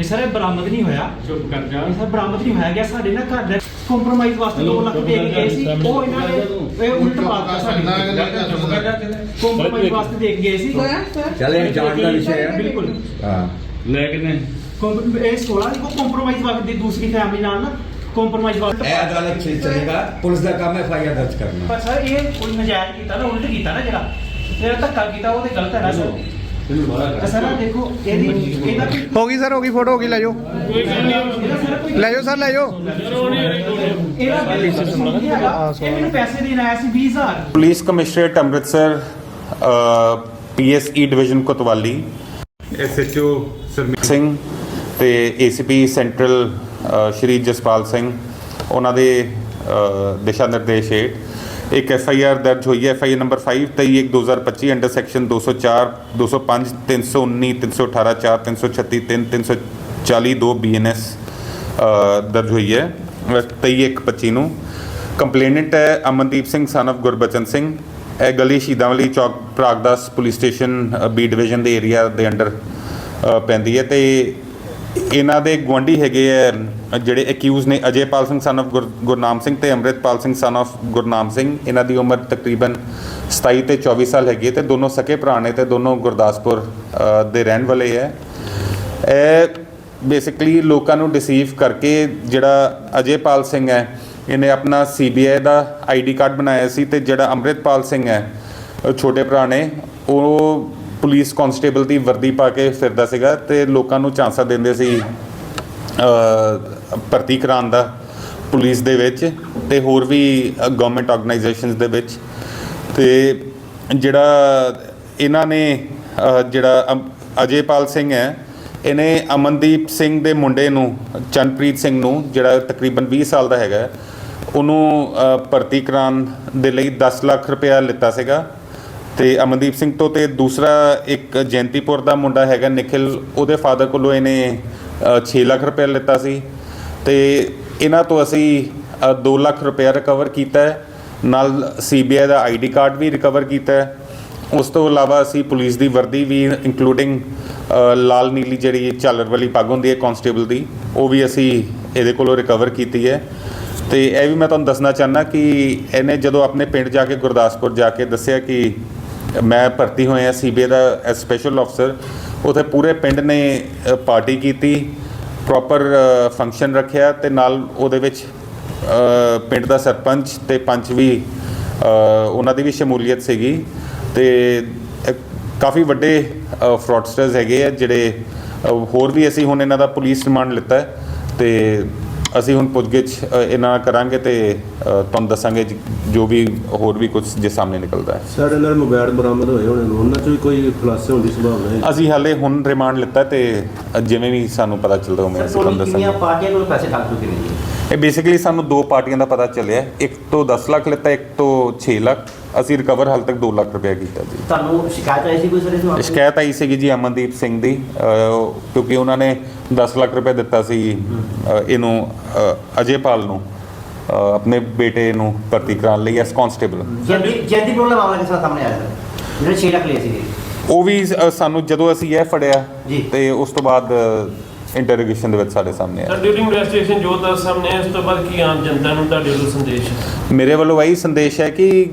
ਨਹੀਂ ਸਰ ਇਹ ਬਰਾਮਦ ਨਹੀਂ ਹੋਇਆ। ਚੁੱਪ ਕਰ ਜਾ। ਨਹੀਂ ਸਰ ਬਰਾਮਦ ਨਹੀਂ ਹੋਇਆ ਗਿਆ। ਸਾਡੇ ਨਾਲ ਘਰ ਦੇ ਕੰਪਰੋਮਾਈਜ਼ ਵਾਸਤੇ 2 ਲੱਖ ਦੇ ਕੇ ਗਏ ਸੀ। ਉਹ ਇਹਨਾਂ ਨੇ ਇਹ ਉਲਟ ਪਾਤਾ ਸਾਡੀ ਚੁੱਪ ਕਰ ਜਾ ਕੰਪਰੋਮਾਈਜ਼ ਵਾਸਤੇ ਦੇ ਕੇ ਗਏ ਸੀ। ਚਲੇ ਜਾਣ ਦਾ ਵਿਸ਼ਾ ਹੈ। ਬਿਲਕੁਲ। ਹਾਂ। ਲੈ ਕਿਨੇ? ਕੰਪ- ਇਹ 16 ਦੀ ਕੰਪਰੋਮਾਈਜ਼ ਵਾਸਤੇ ਦੀ ਦੂਸਰੀ ਫੈਮਿਲੀ ਨਾਲ ਨਾ ਕੰਪਰੋਮਾਈਜ਼ ਇਹ ਵਾਸਤੇ ਅਦਾਲਤ ਚ ਚਲੇਗਾ ਪੁਲਿਸ ਦਾ ਕੰਮ ਹੈ ਐਫਆਈਆਰ ਦਰਜ ਕਰਨਾ। ਪਰ ਸਰ ਇਹ ਕੋਈ ਨਜਾਇਜ਼ ਕੀਤਾ ਨਾ ਉਲਟ ਕੀਤਾ ਨਾ ਜਿਹੜਾ। ਜਿਹੜਾ ਧੱਕਾ ਕੀਤਾ ਉਹ ਤੇ ਗਲਤ ਹੈ ਨਾ ਸਰ ਤਾਂ ਸਰ ਆਹ ਦੇਖੋ ਇਹਦੀ ਇਹਦਾ ਕੋਈ- ਹੋ ਗਈ ਸਰ ਹੋ ਗਈ ਫੋਟੋ ਹੋ ਗਈ ਲੈ ਜਾਓ। ਇਹਦਾ ਸਰ ਕੋਈ ਲੈ ਜਾਓ ਸਰ ਲੈ ਜਾਓ। ਇਹਦਾ ਬਿੱਲ ਨਹੀਂ ਹੈਗਾ। ਇਹ ਮੈਨੂੰ ਪੈਸੇ ਦੇਣ ਆਇਆ ਸੀ 20000 police commissionerate Amritsar PSE division Kotwali SHO Sarmeet Singh ਤੇ ACP central uh, Shri Jaspal Singh ਉਹਨਾਂ ਦੇ ਅ, ਦਿਸ਼ਾ ਨਿਰਦੇਸ਼ ਹੇਠ ਇੱਕ ਐਫ ਆਈ ਆਰ ਦਰਜ ਹੋਈ ਹੈ। F I R number 5 23 2025 under section 204 205 319 318 4 336 3 340 2 BNS ਦਰਜ ਹੋਈ ਹੈ। 23 1 25 ਨੂੰ। ਕੰਪਲੇਨੈਂਟ ਹੈ ਅਮਨਦੀਪ ਸਿੰਘ ਸਨ of ਗੁਰਬਚਨ ਸਿੰਘ। ਇਹ ਗਲੀ Shahidanwali Chowk Pragdas police station B division ਦੇ ਏਰੀਆ ਦੇ ਅੰਡਰ ਪੈਂਦੀ ਹੈ ਤੇ ਇਹਨਾਂ ਦੇ ਗੁਆਂਢੀ ਹੈਗੇ ਆ ਜਿਹੜੇ ਅਕਿਊਜ਼ ਨੇ, ਅਜੇਪਾਲ ਸਿੰਘ ਸਨ of ਗੁਰ- ਗੁਰਨਾਮ ਸਿੰਘ ਤੇ ਅੰਮ੍ਰਿਤਪਾਲ ਸਿੰਘ ਸਨ of ਗੁਰਨਾਮ ਸਿੰਘ। ਇਹਨਾਂ ਦੀ ਉਮਰ ਤਕਰੀਬਨ 27 ਤੇ 24 ਸਾਲ ਹੈਗੀ ਹੈ ਤੇ ਦੋਨੋਂ ਸਕੇ ਭਰਾ ਨੇ ਤੇ ਦੋਨੋਂ ਗੁਰਦਾਸਪੁਰ ਦੇ ਰਹਿਣ ਵਾਲੇ ਹੈ ਇਹ ਬੇਸਿਕਲੀ ਲੋਕਾਂ ਨੂੰ ਡਿਸੀਵ ਕਰਕੇ ਜਿਹੜਾ ਅਜੇਪਾਲ ਸਿੰਘ ਹੈ ਇਹਨੇ ਆਪਣਾ ਸੀਬੀਆਈ ਦਾ ਆਈਡੀ ਕਾਰਡ ਬਣਾਇਆ ਸੀ ਤੇ ਜਿਹੜਾ ਅੰਮ੍ਰਿਤਪਾਲ ਸਿੰਘ ਹੈ ਛੋਟੇ ਭਰਾ ਨੇ, ਉਹ ਪੁਲਿਸ ਕਨਸਟੇਬਲ ਦੀ ਵਰਦੀ ਪਾ ਕੇ ਫਿਰਦਾ ਸੀਗਾ ਤੇ ਲੋਕਾਂ ਨੂੰ ਚਾਂਸਾ ਦਿੰਦੇ ਸੀ ਭਰਤੀ ਕਰਾਉਣ ਦਾ ਪੁਲਿਸ ਦੇ ਵਿੱਚ ਤੇ ਹੋਰ ਵੀ ਗਵਰਨਮੈਂਟ ਆਰਗੇਨਾਈਜੇਸ਼ਨਸ ਦੇ ਵਿੱਚ। ਤੇ ਜਿਹੜਾ ਇਹਨਾਂ ਨੇ ਜਿਹੜਾ ਅਮ- ਅਜੇਪਾਲ ਸਿੰਘ ਹੈ, ਇਹਨੇ ਅਮਨਦੀਪ ਸਿੰਘ ਦੇ ਮੁੰਡੇ ਨੂੰ, ਚੰਨਪ੍ਰੀਤ ਸਿੰਘ ਨੂੰ, ਜਿਹੜਾ ਤਕਰੀਬਨ 20 ਸਾਲ ਦਾ ਹੈਗਾ, ਉਹਨੂੰ ਭਰਤੀ ਕਰਾਉਣ ਦੇ ਲਈ 10 ਲੱਖ ਰੁਪਇਆ ਲਿੱਤਾ ਸੀਗਾ। ਤੇ ਅਮਨਦੀਪ ਸਿੰਘ ਤੋਂ ਤੇ ਦੂਸਰਾ ਇੱਕ ਜੈਂਤੀਪੁਰ ਦਾ ਮੁੰਡਾ ਹੈਗਾ ਨikhil, ਉਹਦੇ ਫਾਦਰ ਕੋਲੋਂ ਇਹਨੇ 6 ਲੱਖ ਰੁਪਏ ਲਿੱਤਾ ਸੀ। ਤੇ ਇਹਨਾਂ ਤੋਂ ਅਸੀਂ 2 ਲੱਖ ਰੁਪਏ ਰਿਕਵਰ ਕੀਤਾ ਹੈ। ਨਾਲ ਸੀਬੀਆਈ ਦਾ ਆਈਡੀ ਕਾਰਡ ਵੀ ਰਿਕਵਰ ਕੀਤਾ ਹੈ। ਉਸ ਤੋਂ ਇਲਾਵਾ ਅਸੀਂ ਪੁਲਿਸ ਦੀ ਵਰਦੀ ਵੀ ਇਨਕਲੂਡਿੰਗ ਲਾਲ ਨੀਲੀ ਜਿਹੜੀ ਝਾਲਰ ਵਾਲੀ ਪੱਗ ਹੁੰਦੀ ਹੈ ਕਾਂਸਟੇਬਲ ਦੀ, ਉਹ ਵੀ ਅਸੀਂ ਇਹਦੇ ਕੋਲੋਂ ਰਿਕਵਰ ਕੀਤੀ ਹੈ। ਤੇ ਇਹ ਵੀ ਮੈਂ ਤੁਹਾਨੂੰ ਦੱਸਣਾ ਚਾਹਨਾ ਕਿ ਇਹਨੇ ਜਦੋਂ ਆਪਣੇ ਪਿੰਡ ਜਾ ਕੇ ਗੁਰਦਾਸਪੁਰ ਜਾ ਕੇ ਦੱਸਿਆ ਕਿ ਮੈਂ ਭਰਤੀ ਹੋਇਆ ਸੀਬੀਆਈ ਦਾ ਸਪੈਸ਼ਲ ਅਫਸਰ ਉਥੇ ਪੂਰੇ ਪਿੰਡ ਨੇ ਪਾਰਟੀ ਕੀਤੀ ਪ੍ਰੋਪਰ ਫੰਕਸ਼ਨ ਰੱਖਿਆ ਤੇ ਨਾਲ ਉਹਦੇ ਵਿੱਚ ਪਿੰਡ ਦਾ ਸਰਪੰਚ ਤੇ ਪੰਚ ਵੀ ਉਹਨਾਂ ਦੀ ਵੀ ਸ਼ਮੂਲੀਅਤ ਸੀਗੀ ਤੇ ਕਾਫੀ ਵੱਡੇ ਫਰਾਡਸਟਰਸ ਹੈਗੇ ਆ ਜਿਹੜੇ ਹੋਰ ਵੀ ਅਸੀਂ ਹੁਣ ਇਹਨਾਂ ਦਾ ਪੁਲਿਸ ਰਿਮਾਂਡ ਲਿੱਤਾ ਹੈ ਤੇ ਅਸੀਂ ਹੁਣ ਪੁੱਛਗਿੱਛ ਅ, ਇਹਨਾਂ ਨਾਲ ਕਰਾਂਗੇ ਤੇ ਅ, ਤੁਹਾਨੂੰ ਦੱਸਾਂਗੇ ਜ- ਜੋ ਵੀ ਹੋਰ ਵੀ ਕੁਝ ਜੇ ਸਾਹਮਣੇ ਨਿਕਲਦਾ ਹੈ। ਸਾਡੇ ਨਾਲ ਮੋਬਾਈਲ ਬਰਾਮਦ ਹੋਏ ਹੋਣੇ ਨੇ ਉਹਨਾਂ 'ਚ ਵੀ ਕੋਈ ਖੁਲਾਸੇ ਹੋਣ ਦੀ ਸੰਭਾਵਨਾ ਹੈ? ਅਸੀਂ ਹਾਲੇ ਹੁਣ ਰਿਮਾਂਡ ਲਿੱਤਾ ਤੇ ਅ, ਜਿਵੇਂ ਵੀ ਸਾਨੂੰ ਪਤਾ ਚੱਲਦਾ ਉਵੇਂ ਅਸੀਂ ਤੁਹਾਨੂੰ ਕਿੰਨੀਆਂ ਦੱਸਾਂਗੇ। ਪਾਰਟੀਆਂ ਕੋਲ ਪੈਸੇ ਠੱਗ ਚੁੱਕੇ ਨੇ ਜੀ? ਇਹ ਬੇਸਿਕਲੀ ਸਾਨੂੰ ਦੋ ਪਾਰਟੀਆਂ ਦਾ ਪਤਾ ਚੱਲਿਆ। ਇੱਕ ਤੋਂ 10 ਲੱਖ ਲਿੱਤਾ ਇੱਕ ਤੋਂ 6 ਲੱਖ। ਅਸੀਂ ਰਿਕਵਰ ਹਾਲ ਤੱਕ 2 ਲੱਖ ਰੁਪਏ ਕੀਤਾ ਜੀ। ਤੁਹਾਨੂੰ ਸ਼ਿਕਾਇਤ ਆਈ ਸੀ ਕੋਈ ਸਰ ਇਸ ਮਾਮਲੇ 'ਚ? ਸ਼ਿਕਾਇਤ ਆਈ ਸੀਗੀ ਜੀ ਅਮਨਦੀਪ ਸਿੰਘ ਦੀ। ਕਿਉਂਕਿ ਉਹਨਾਂ ਨੇ 10 ਲੱਖ ਰੁਪਏ ਦਿੱਤਾ ਸੀ ਇਹਨੂੰ ਅਹ, ਅਜੇਪਾਲ ਨੂੰ ਆਪਣੇ ਬੇਟੇ ਨੂੰ ਭਰਤੀ ਕਰਾਉਣ ਲਈ ਐਸ ਕਾਂਸਟੇਬਲ ਜੈਦੀ ਜੈਦੀ ਪ੍ਰੋਬਲਮ ਕਿਸ ਤਰ੍ਹਾਂ ਸਾਹਮਣੇ ਆਇਆ ਸਰ? ਜਿਹੜੇ 6 ਲੱਖ ਲਏ ਸੀਗੇ। ਉਹ ਵੀ ਸਾਨੂੰ ਜਦੋਂ ਅਸੀਂ ਇਹ ਫੜਿਆ। ਤੇ ਉਸ ਤੋਂ ਬਾਅਦ ਇੰਟਰੋਗੇਸ਼ਨ ਦੇ ਵਿੱਚ ਸਾਡੇ ਸਾਹਮਣੇ ਸਰ ਆਇਆ ਡਿਊਰਿੰਗ ਇਨਵੈਸਟੀਗੇਸ਼ਨ ਜੋ ਦੱਸ ਸਾਹਮਣੇ ਆਇਆ, ਇਸ ਤੋਂ ਬਾਅਦ ਕੀ ਆਮ ਜਨਤਾ ਨੂੰ ਤੁਹਾਡੇ ਵੱਲੋਂ ਸੰਦੇਸ਼ ਹੈ? ਮੇਰੇ ਵੱਲੋਂ ਇਹੀ ਸੰਦੇਸ਼ ਹੈ ਕਿ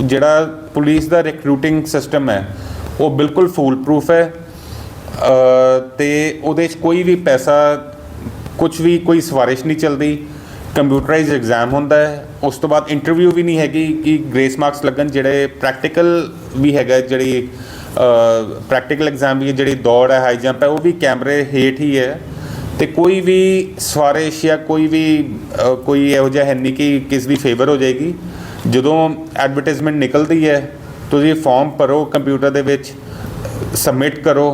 ਜਿਹੜਾ ਪੁਲਿਸ ਦਾ ਰਿਕਰੂਟਿੰਗ ਸਿਸਟਮ ਹੈ ਉਹ ਬਿਲਕੁਲ ਫੂਲ ਪ੍ਰੂਫ ਹੈ। ਅ, ਤੇ ਉਹਦੇ 'ਚ ਕੋਈ ਵੀ ਪੈਸਾ ਕੁਝ ਵੀ ਕੋਈ ਸਵਾਰਿਸ਼ ਨਹੀਂ ਚੱਲਦੀ। ਕੰਪਿਊਟਰਾਈਜ਼ਡ ਐਗਜ਼ਾਮ ਹੁੰਦਾ ਹੈ। ਉਸ ਤੋਂ ਬਾਅਦ ਇੰਟਰਵਿਊ ਵੀ ਨਹੀਂ ਹੈਗੀ ਕਿ ਗ੍ਰੇਸ ਮਾਰਕਸ ਲੱਗਣ ਜਿਹੜੇ ਪ੍ਰੈਕਟੀਕਲ ਵੀ ਹੈਗਾ ਜਿਹੜੀ ਪ੍ਰੈਕਟੀਕਲ ਐਗਜ਼ਾਮ ਵੀ ਜਿਹੜੀ ਦੌੜ ਹੈ ਹਾਈ ਜੰਪ ਹੈ, ਉਹ ਵੀ ਕੈਮਰੇ ਹੇਠ ਹੀ ਹੈ। ਤੇ ਕੋਈ ਵੀ ਸਵਾਰਿਸ਼ ਜਾਂ ਕੋਈ ਵੀ ਕੋਈ ਇਹੋ ਜਿਹਾ ਹੈ ਨਹੀਂ ਕਿ ਕਿਸ ਦੀ ਫੇਵਰ ਹੋ ਜਾਏਗੀ। ਜਦੋਂ ਐਡਵਰਟਾਈਜ਼ਮੈਂਟ ਨਿਕਲਦੀ ਹੈ, ਤੁਸੀਂ ਫਾਰਮ ਭਰੋ ਕੰਪਿਊਟਰ ਦੇ ਵਿੱਚ ਸਬਮਿਟ ਕਰੋ,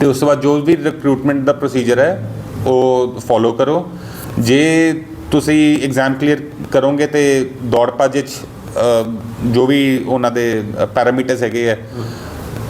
ਤੇ ਉਸ ਤੋਂ ਬਾਅਦ ਜੋ ਵੀ ਰਿਕਰੂਟਮੈਂਟ ਦਾ ਪ੍ਰੋਸੀਜਰ ਹੈ, ਉਹ ਫੋਲੋ ਕਰੋ। ਜੇ ਤੁਸੀਂ ਐਗਜ਼ਾਮ ਕਲੀਅਰ ਕਰੋਗੇ ਤੇ ਦੌੜ ਭੱਜ 'ਚ ਜੋ ਵੀ ਉਹਨਾਂ ਦੇ ਪੈਰਾਮੀਟਰਸ ਹੈਗੇ ਆ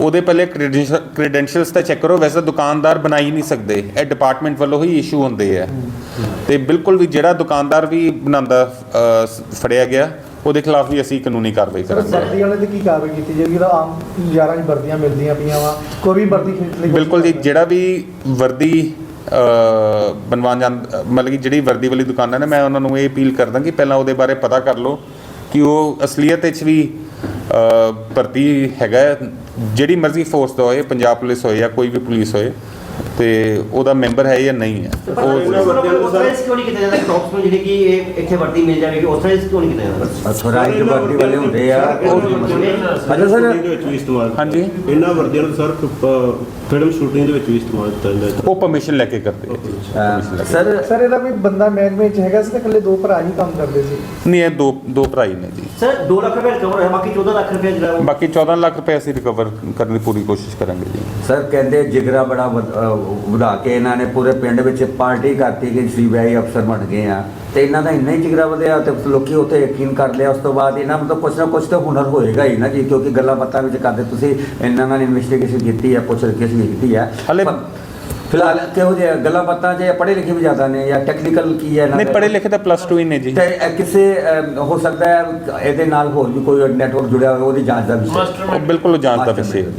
ਉਹਦੇ ਪਹਿਲੇ ਕ੍ਰੈਡੈਂਸ਼ੀਅਲਸ ਤਾਂ ਚੈੱਕ ਕਰੋ ਵੈਸੇ ਦੁਕਾਨਦਾਰ ਬਣਾ ਹੀ ਨਹੀਂ ਸਕਦੇ। ਇਹ ਡਿਪਾਰਟਮੈਂਟ ਵੱਲੋਂ ਹੀ ਇਸ਼ੂ ਹੁੰਦੇ ਆ। ਤੇ ਬਿਲਕੁਲ ਵੀ ਜਿਹੜਾ ਦੁਕਾਨਦਾਰ ਵੀ ਬਣਾਉਂਦਾ ਫੜਿਆ ਗਿਆ ਉਹਦੇ ਖਿਲਾਫ ਵੀ ਅਸੀਂ ਕਾਨੂੰਨੀ ਕਾਰਵਾਈ ਕਰਾਂਗੇ। ਵਰਦੀ ਵਾਲੇ ਤੇ ਕੀ ਕਾਰਵਾਈ ਕੀਤੀ ਜਾਏਗੀ? ਉਹਦਾ ਆਮ ਯਾਰਾਂ ਦੀ ਵਰਦੀਆਂ ਮਿਲਦੀਆਂ ਪਈਆਂ ਵਾ ਕੋਈ ਵੀ ਵਰਦੀ ਖਰੀਦ ਲਈ ਬਿਲਕੁਲ ਜੀ ਜਿਹੜਾ ਵੀ ਵਰਦੀ ਬਣਵਾਉਣ ਜਾਂ ਮਤਲਬ ਕਿ ਜਿਹੜੀ ਵਰਦੀ ਵਾਲੀ ਦੁਕਾਨਾਂ ਨੇ ਮੈਂ ਉਹਨਾਂ ਨੂੰ ਇਹ ਅਪੀਲ ਕਰਦਾ ਕਿ ਪਹਿਲਾਂ ਉਹਦੇ ਬਾਰੇ ਪਤਾ ਕਰ ਲਓ ਕਿ ਉਹ ਅਸਲੀਅਤ ਵਿੱਚ ਵੀ ਭਰਤੀ ਹੈਗਾ ਜਿਹੜੀ ਮਰਜ਼ੀ ਫੋਰਸ ਦਾ ਹੋਏ, ਪੰਜਾਬ ਪੁਲਿਸ ਹੋਏ ਜਾਂ ਕੋਈ ਵੀ ਪੁਲਿਸ ਹੋਏ ਤੇ ਉਹਦਾ ਮੈਂਬਰ ਹੈ ਜਾਂ ਨਹੀਂ ਹੈ? ਉਹ ਸਰ ਕਿਉਂ ਨਹੀਂ ਕੀਤਾ ਜਾਂਦਾ? ਟੌਪਸ ਨੂੰ ਜਿਹੜੀ ਕਿ ਇਹ ਇੱਥੇ ਵਰਤੀ ਮਿਲ ਜਾਵੇਗੀ ਉਸ ਤਰ੍ਹਾਂ ਕਿਉਂ ਨਹੀਂ ਕੀਤਾ ਜਾਂਦਾ? ਅਥੋਰਾਈਜ਼ਡ ਵਰਦੀ ਵਾਲੇ ਹੁੰਦੇ ਆ। ਉਹ ਅੱਛਾ ਸਰ। ਦੇ ਵਿੱਚ ਵੀ ਇਸਤੇਮਾਲ ਹਾਂਜੀ। ਇਹਨਾਂ ਵਰਦੀਆਂ ਨੂੰ ਸਰ ਫਿਲਮ ਸ਼ੂਟਿੰਗ ਦੇ ਵਿੱਚ ਵੀ ਇਸਤੇਮਾਲ ਕੀਤਾ ਜਾਂਦਾ ਹੈ। ਉਹ ਪਰਮਿਸ਼ਨ ਲੈ ਕੇ ਕਰਦੇ ਆ ਜੀ। Permission ਲੈ ਕੇ। ਸਰ ਸਰ ਇਹਦਾ ਵੀ ਬੰਦਾ ਮਹਿਕਮੇ ਚ ਹੈਗਾ ਸੀ ਤੇ ਇਕੱਲੇ ਦੋ ਭਰਾ ਹੀ ਕੰਮ ਕਰਦੇ ਸੀ? ਨਹੀਂ ਇਹ ਦੋ ਦੋ ਭਰਾ ਹੀ ਨੇ ਜੀ। ਸਰ 2 ਲੱਖ ਰੁਪਏ ਰਿਕਵਰ ਹੋਇਆ ਬਾਕੀ 14 ਲੱਖ ਰੁਪਏ ਜਿਹੜਾ ਉਹ ਬਾਕੀ 14 ਲੱਖ ਰੁਪਏ ਅਸੀਂ ਰਿਕਵਰ ਕਰਨ ਦੀ ਪੂਰੀ ਕੋਸ਼ਿਸ਼ ਕਰਾਂਗੇ ਜੀ। ਸਰ ਕਹਿੰਦੇ ਜਿਗਰਾ ਬੜਾ ਵਧ- ਅਹ ਵਧਾ ਕੇ ਇਹਨਾਂ ਨੇ ਪੂਰੇ ਪਿੰਡ ਵਿੱਚ ਪਾਰਟੀ ਕਰਤੀ ਕਿ ਸੀਬੀਆਈ ਅਫਸਰ ਬਣ ਗਏ ਆ। ਤੇ ਇਹਨਾਂ ਦਾ ਇੰਨਾ ਹੀ ਜਿਗਰਾ ਵਧਿਆ ਤੇ ਲੋਕੀ ਉੱਤੇ ਯਕੀਨ ਕਰ ਲਿਆ। ਉਸ ਤੋਂ ਬਾਅਦ ਇਹਨਾਂ ਮਤਲਬ ਕੁਛ ਨਾ ਕੁਛ ਤਾਂ ਹੁਨਰ ਹੋਏਗਾ ਹੀ ਨਾ ਜੀ ਕਿਉਂਕਿ ਗੱਲਾਂ ਬਾਤਾਂ ਵਿੱਚ ਕਰਦੇ ਤੁਸੀਂ ਇਹਨਾਂ ਨਾਲ ਇਨਵੈਸਟੀਗੇਸ਼ਨ ਕੀਤੀ ਹੈ ਪੁੱਛ ਰਿਕੇਸ਼ ਕੀਤੀ ਹੈ ਹਾਲੇ- ਫਿਲਹਾਲ ਕਿਹੋ ਜਿਹੇ ਗੱਲਾਂ ਬਾਤਾਂ ਜੇ ਪੜ੍ਹੇ ਲਿਖੇ ਵੀ ਜ਼ਿਆਦਾ ਨੇ ਜਾਂ ਟੈਕਨੀਕਲ ਕੀ ਹੈ ਇਹਨਾਂ ਨਹੀਂ? ਪੜ੍ਹੇ ਲਿਖੇ ਤਾਂ ਪਲੱਸ 2 ਹੀ ਨੇ ਜੀ। ਤੇ ਕਿਸੇ ਹੋ ਸਕਦਾ ਹੈ ਇਹਦੇ ਨਾਲ ਹੋਰ ਵੀ ਕੋਈ ਨੈਟਵਰਕ ਜੁੜਿਆ ਹੋਵੇ ਉਹਦੀ ਜਾਂਚ ਦਾ ਵਿਸ਼ਾ। ਬਿਲਕੁਲ ਜਾਂਚ ਦਾ ਵਿਸ਼ੇ ਹੈ